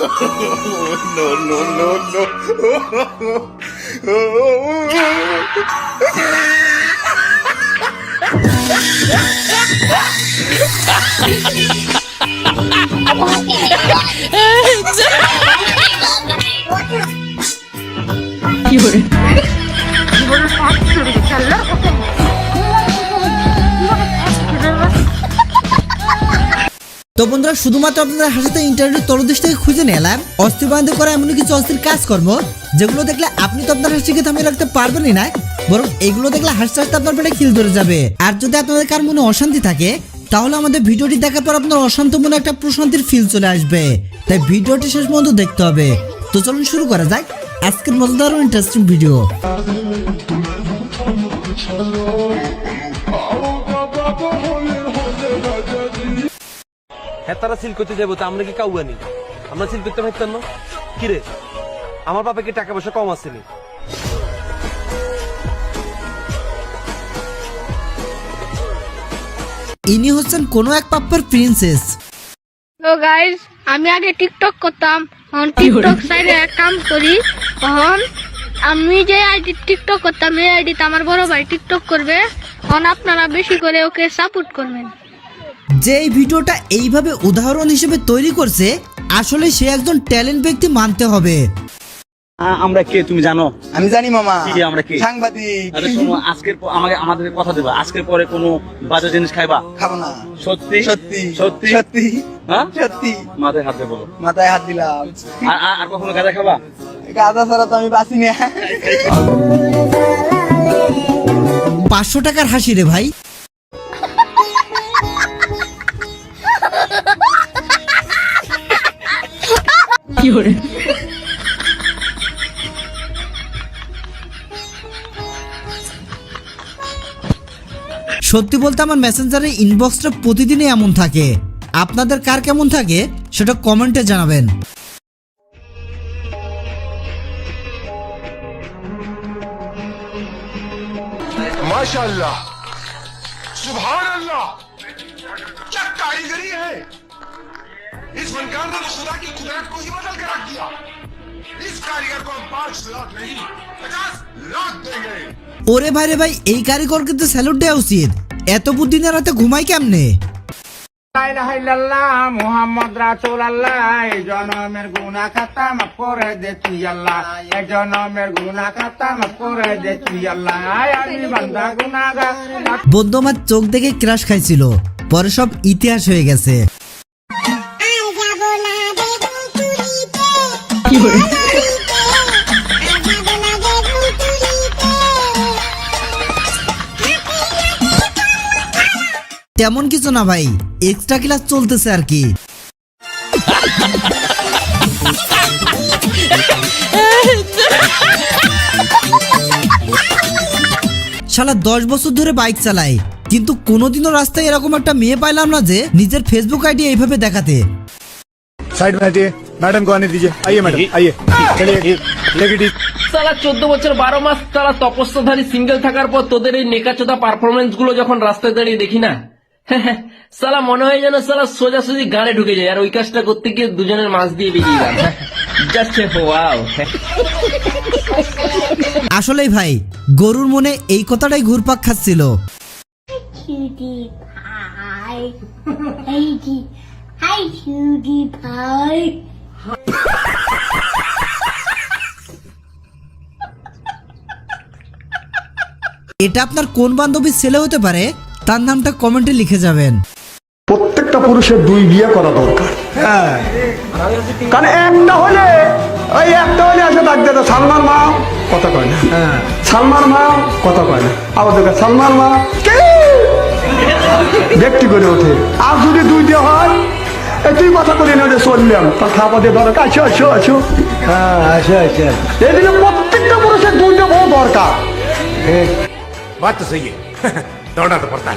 no, no, no, no. কি তো বন্ধুরা, শুধুমাত্র আপনাদের হাসিতে ইন্টারনেট তলদেশ থেকে খুঁজে নিয়ে নিলাম অস্থিবান্ধে করা এমন কিছু অস্থির কাজকর্ম, যেগুলো দেখলে আপনি তো আপনার হাসিকে থামিয়ে রাখতে পারবেনই না, বরং এগুলো দেখলে হাসতে হাসতে আপনার পেটে খিল ধরে যাবে। আর যদি আপনাদের কার মনে অশান্তি থাকে, তাহলে আমাদের ভিডিওটি দেখার পর আপনার অশান্ত মনে একটা প্রশান্তির ফিল চলে আসবে। তাই ভিডিওটি শেষ পর্যন্ত দেখতে হবে। তো চলুন শুরু করা যাক আজকের মজাদার ইন্টারেস্টিং ভিডিও হ্যাঁ তারা সিল করতে যাব তো আমরা কি কাউ আনি আমরা সিল করতে পারতাম না? কিরে? আমার বাপে কি টাকা পয়সা কম আসেনি ইনি হচ্ছেন কোনো এক পাপ্পার প্রিন্সেস তো গাইস আমি আগে টিকটক করতাম এখন টিকটক সাইডে এক কাম করি এখন আমি যে আইডি টিকটক করতাম এই আইডিতে আমার বড় ভাই টিকটক করবে এখন আপনারা বেশি করে ওকে সাপোর্ট করবেন। যে এই ভিডিওটা এইভাবে উদাহরণ হিসেবে তৈরি করছে আসলে সে একজন ট্যালেন্ট ব্যক্তি মানতে হবে। আমরা কে তুমি জানো? আমি জানি মামা। কি আমরা কি? সাংবাদিক। আরে শোনো আজকের আমাকে আমাদের কথা দেবা। আজকের পরে কোনো বাজে জিনিস খাইবা? খাব না। সত্যি? সত্যি। সত্যি? সত্যি। হ্যাঁ? সত্যি। মাথায় হাতে বলো। মাথায় হাত দিলাম। আর আর- আর কখনো গাঁজা খাবা? গাঁদা ছাড়া তো আমি বাঁচি না। পাঁচশো টাকার হাসি রে ভাই। করে। সত্যি বলতে আমার মেসেঞ্জারের ইনবক্সটা প্রতিদিনই এমন থাকে। আপনাদের কার কেমন থাকে সেটা কমেন্টে জানাবেন। মাশাআল্লাহ। সুবহানাল্লাহ। इस फनकार ने तो खुदा की कुदरत को ही बदल कर रख दिया इस कारीगर को हम पांच लाख नहीं पचास लाख देंगे ওরে ভাই রে ভাই এই কারিগরকে তো স্যালুট দেওয়া উচিত এত বুদ্ধি না রাতে ঘুমাই কেমনে মোহাম্মদ রাসুল আল্লাহ এই জনমের গুনা খাতা মাফ করে দেখি আল্লাহ এই জনমের গুনা খাতা মাফ করে দেখি আল্লাহ আমি বান্দা গুনাগার বন্ধু আমার চোখ দেখে ক্রাশ খাইছিল পরে সব ইতিহাস হয়ে গেছে তেমন কিছু না ভাই এক্সট্রা ক্লাস চলতেছে আর কি। শালা, দশ বছর ধরে বাইক চালায়, কিন্তু কোনোদিনও রাস্তায় এরকম একটা মেয়ে পাইলাম না যে, নিজের ফেসবুক আইডি এইভাবে দেখাতে। সাইড मैडम को आने दीजिए आइए मैडम आइए चलिए लेके সালা চোদ্দ বছর বারো মাস তারা তপস্যাধারী সিঙ্গেল থাকার পর তোদের এই নেকাচোদা পারফরমেন্স গুলো যখন রাস্তায় দাঁড়িয়ে দেখি না সালা মনে হয় যেন সালা সোজাসুজি গাড়ে ঢুকে যায় আর ওই কাজটা করতে গিয়ে দুজনের মাছ দিয়ে বেরিয়ে গেল জাস্ট ওয়াও আসলেই ভাই গরুর মনে এই কথাটাই ঘুরপাক খাচ্ছিল Cutie pie. Hey, hi, cutie pie. এটা আপনার কোন বান্ধবীর ছেলে হতে পারে? তার নামটা কমেন্টে লিখে যাবেন। প্রত্যেকটা পুরুষের দুই বিয়ে করা দরকার। হ্যাঁ। কারণ একটা হলে ওই একটা হলে ডাক দেয় সালমান মা কয় না। হ্যাঁ। সালমান মা কয় না। আবার সালমান মা ব্যক্তি করে ওঠে। আর যদি দুই দিয়ে হয় কথা চললাম কথা আমাদের দরকার আছো আছো আছো। হ্যাঁ আচ্ছা প্রত্যেকটা পুরুষের দুইটা বউ দরকার।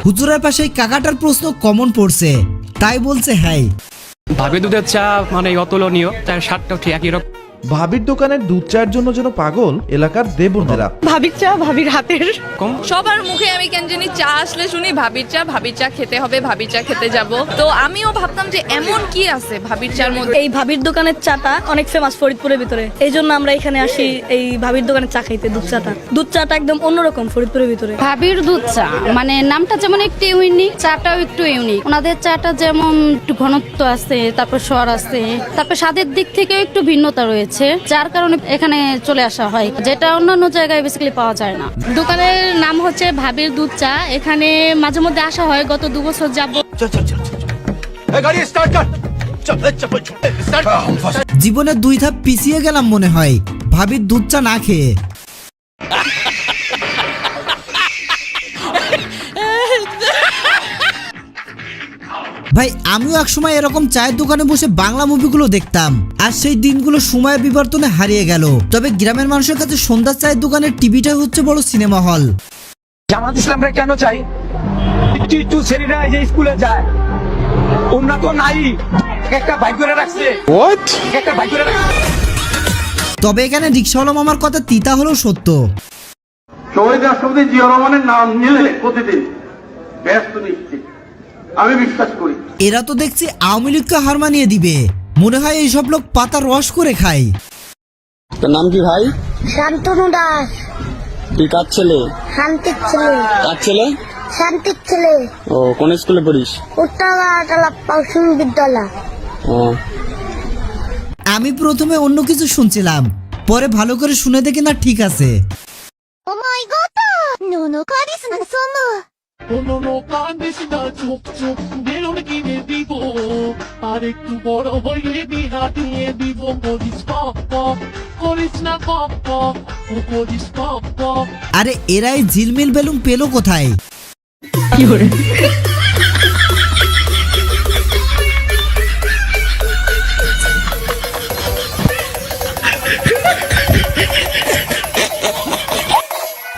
হুজুরের পাশে কাকাটার প্রশ্ন কমন পড়ছে। তাই বলছে হ্যাঁ। ভাবে দুধের চা মানে অতুলনীয় তার স্বাদটাও ঠিক একই রকম। ভাবির দোকানের দুধ চায়ের জন্য যেন পাগল এলাকার দেবনেরা ভাবির চা ভাবির হাতের। সবার মুখে আমি কেন জানি চা আসলে শুনি ভাবির চা ভাবির চা খেতে হবে ভাবির চা খেতে যাব। তো আমিও ভাবতাম যে এমন কি আছে ভাবির চার মধ্যে? এই ভাবির দোকানের চাটা অনেক ফেমাস ফরিদপুরের ভিতরে। এই জন্য আমরা এখানে আসি এই ভাবির দোকানের চা খাইতে দুধ চাটা। দুধ চাটা একদম অন্যরকম ফরিদপুরের ভিতরে। ভাবির দুধ চা মানে নামটা যেমন একটু ইউনিক চাটাও একটু ইউনিক ওনাদের চাটা যেমন একটু ঘনত্ব আছে তারপর স্বর আছে তারপর স্বাদের দিক থেকেও একটু ভিন্নতা রয়েছে। যার কারণে এখানে চলে আসা হয় যেটা অন্যান্য জায়গায় বেসিক্যালি পাওয়া যায় না। দোকানের নাম হচ্ছে ভাবির দুধ চা এখানে মাঝে মধ্যে আসা হয় গত দু বছর যাব জীবনে দুই ধাপ পিছিয়ে গেলাম মনে হয় ভাবির দুধ চা না খেয়ে। ভাই আমিও এক সময় এরকম চায়ের দোকানে বসে বাংলা মুভিগুলো দেখতাম। আর সেই দিনগুলো সময়ের বিবর্তনে হারিয়ে গেল। তবে গ্রামের মানুষের কাছে সন্ধ্যার চায়ের দোকানের টিভিটাই হচ্ছে বড় সিনেমা হল। জামাত ইসলামরা কেন চাই? একটু ছেলেরা যে স্কুলে যায়। ওনা তো নাই। একটা বাইক করে রাখছে। একটা বাইক করে রাখছে। তবে এখানে রিক্সাওয়ালা মামার কথা তিতা হলো সত্য। শহীদ রাষ্ট্রপতি জিয়া রহমানের নাম নিলে প্রতিদিন ব্যস্ত নিশ্চিত। আমি বিশ্বাস করি। এরা তো দেখছি আওয়ামী লীগকে হার মানিয়ে দিবে। মনে হয় এইসব লোক পাতা রস করে খায়। তোর নাম কি ভাই? শান্তনু দাস। তুই কার ছেলে? শান্তির ছেলে। কার ছেলে? শান্তির ছেলে। ও কোন স্কুলে পড়িস? উত্তরা পশ্চিম বিদ্যালয়। ও। আমি প্রথমে অন্য কিছু শুনছিলাম পরে ভালো করে শুনে দেখি না ঠিক আছে। ও মাই গড নোনো কারিস না সোনো আরে এরাই ঝিলমিল বেলুন পেল কোথায়?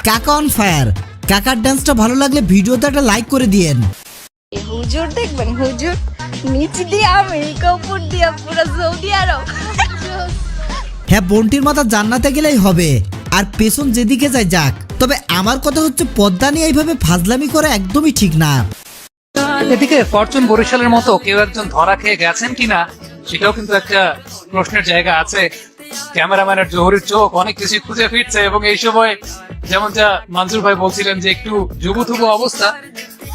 কাকা অন ফায়ার কাকার ডান্সটা ভালো লাগলে ভিডিওতে একটা লাইক করে দিয়েন। হুজুর দেখবেন হুজুর নিচ দিয়ে আমেরিকা উপর দিয়ে পুরো সৌদি আরব। হ্যাঁ বোনটির মাথা জান্নাতে গেলেই হবে। আর পেছন যেদিকে যায় যাক। তবে আমার কথা হচ্ছে পদ্মা নিয়ে এইভাবে ফাজলামি করা একদমই ঠিক না। এদিকে ফরচুন বরিশালের মতো কেউ একজন ধরা খেয়ে গেছেন কিনা সেটাও কিন্তু একটা প্রশ্নের জায়গা আছে। ক্যামেরাম্যানের জহুরির চোখ অনেক কিছু খুঁজে ফিরছে এবং এই সময় যেমন যা মনসুর ভাই বলছিলেন যে একটু যুবথুবু অবস্থা,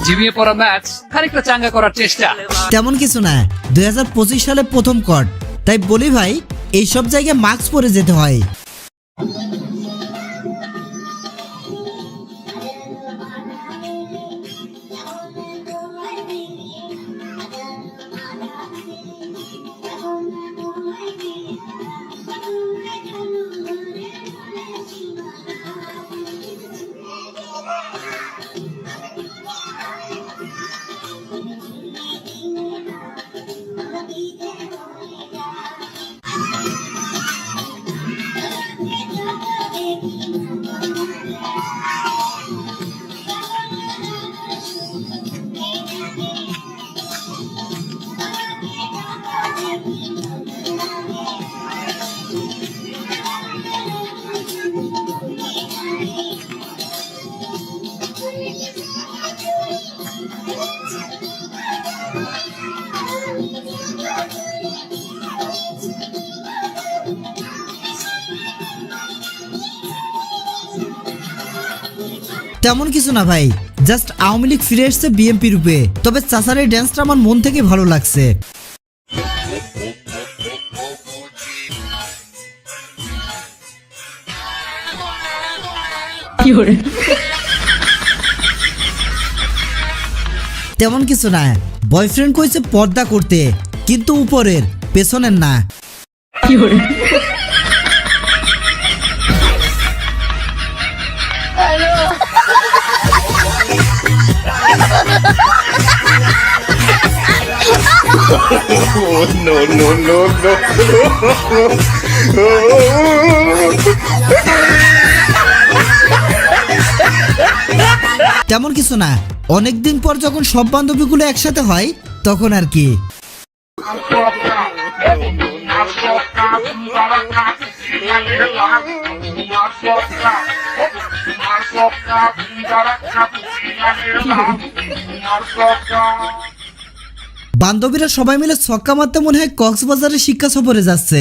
ঝিমিয়ে পড়া ম্যাচ, খানিকটা চাঙ্গা করার চেষ্টা। তেমন কিছু না, দুই হাজার পঁচিশ সালে প্রথম কট তাই বলি ভাই, এইসব জায়গায় মাস্ক পরে যেতে হয়। তেমন কিছু না ভাই জাস্ট আওয়ামী লীগ ফিরে এসছে বিএমপি রূপে। তবে চাচার এই ড্যান্সটা আমার মন থেকে ভালো লাগছে। তেমন কিছু না বয়ফ্রেন্ড কইছে পর্দা করতে কিন্তু উপরের পেছনের না। তেমন কিছু না। অনেকদিন পর যখন সব বান্ধবীগুলো একসাথে হয়, তখন আর কি। বান্ধবীরা সবাই মিলে ছক্কা মারতে মনে হয় কক্সবাজারের শিক্ষা সফরে যাচ্ছে।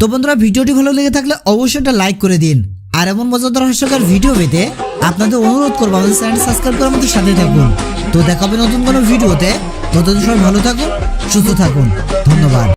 তো বন্ধুরা, ভিডিওটি ভালো লেগে থাকলে অবশ্যই একটা লাইক করে দিন। আর এমন মজাদার হাস্যকর ভিডিও পেতে আপনাদের অনুরোধ করব, আমাদের চ্যানেল সাবস্ক্রাইব করে আমাদের সাথে থাকুন। তো দেখাবে নতুন কোনো ভিডিওতে। ততদিন সবাই ভালো থাকুন, সুস্থ থাকুন। ধন্যবাদ।